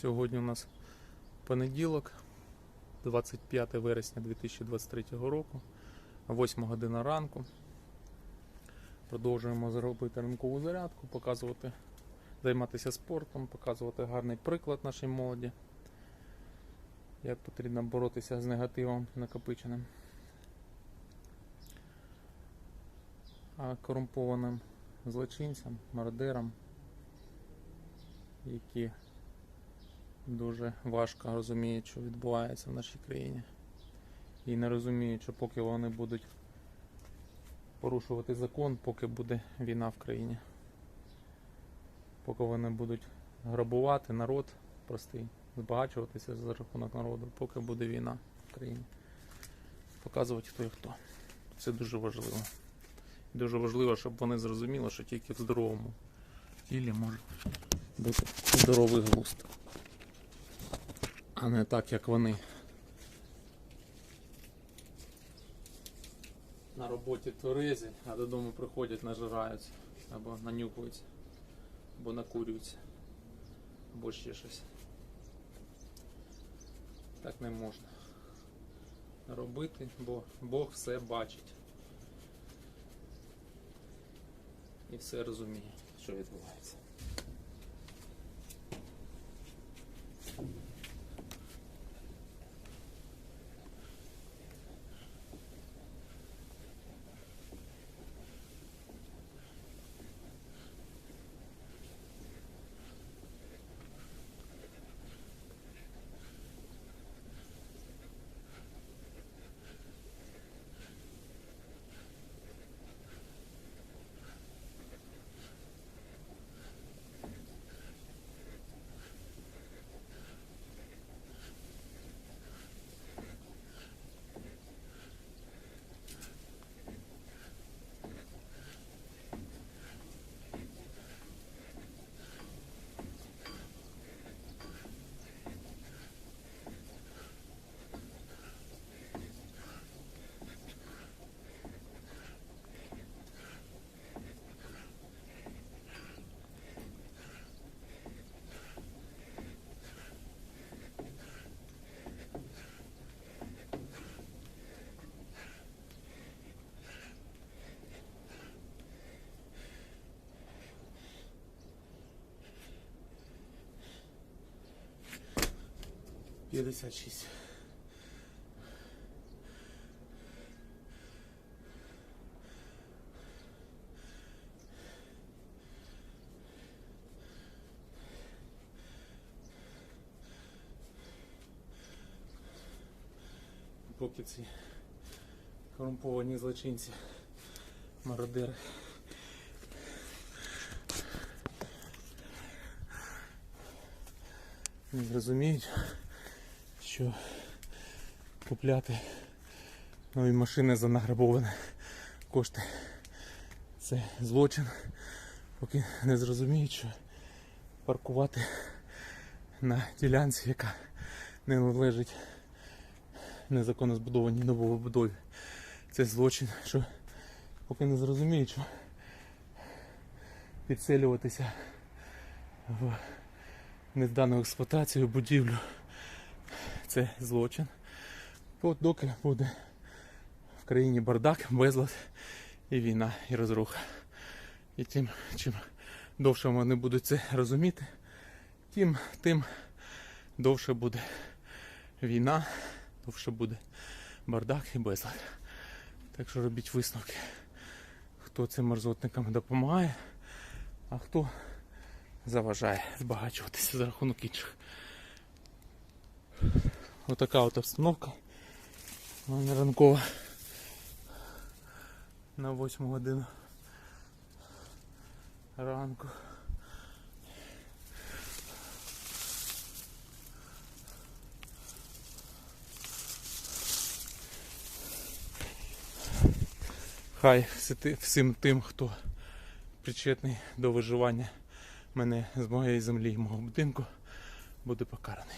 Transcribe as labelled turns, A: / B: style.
A: Сьогодні у нас понеділок, 25 вересня 2023 року, 8 година ранку. Продовжуємо зробити ранкову зарядку, показувати, займатися спортом, показувати гарний приклад нашій молоді, як потрібно боротися з негативом накопиченим. А корумпованим злочинцям, мародерам, які дуже важко розуміють, що відбувається в нашій країні. І не розуміють, що поки вони будуть порушувати закон, поки буде війна в країні. Поки вони будуть грабувати народ простий, збагачуватися за рахунок народу, поки буде війна в країні. Показувати хто і хто. Це дуже важливо. Дуже важливо, щоб вони зрозуміли, що тільки в здоровому тілі може бути здоровий глузд. А не так, як вони. На роботі тверезі, а додому приходять, нажираються, або нанюхуються, або накурюються, або ще щось. Так не можна робити, бо Бог все бачить. І все розуміє, що відбувається. П'ятдесят шість. Поки ці корумповані злочинці, мародери. Не зрозуміють, що купляти нові машини за награбовані кошти це злочин, поки не зрозуміють, що паркувати на ділянці, яка не належить незаконно збудованій новобудові. Це злочин, що поки не зрозуміють, що підселюватися в нездану експлуатацію будівлю це злочин. От доки буде в країні бардак, безлад і війна, і розруха. І тим, чим довше вони будуть це розуміти, тим, тим довше буде війна, довше буде бардак і безлад. Так що робіть висновки, хто цим мерзотникам допомагає, а хто заважає збагачуватися за рахунок інших. Отака от обстановка. Мене ранкова на 8 годину ранку. Хай всім тим, хто причетний до виживання мене з моєї землі і мого будинку, буде покараний.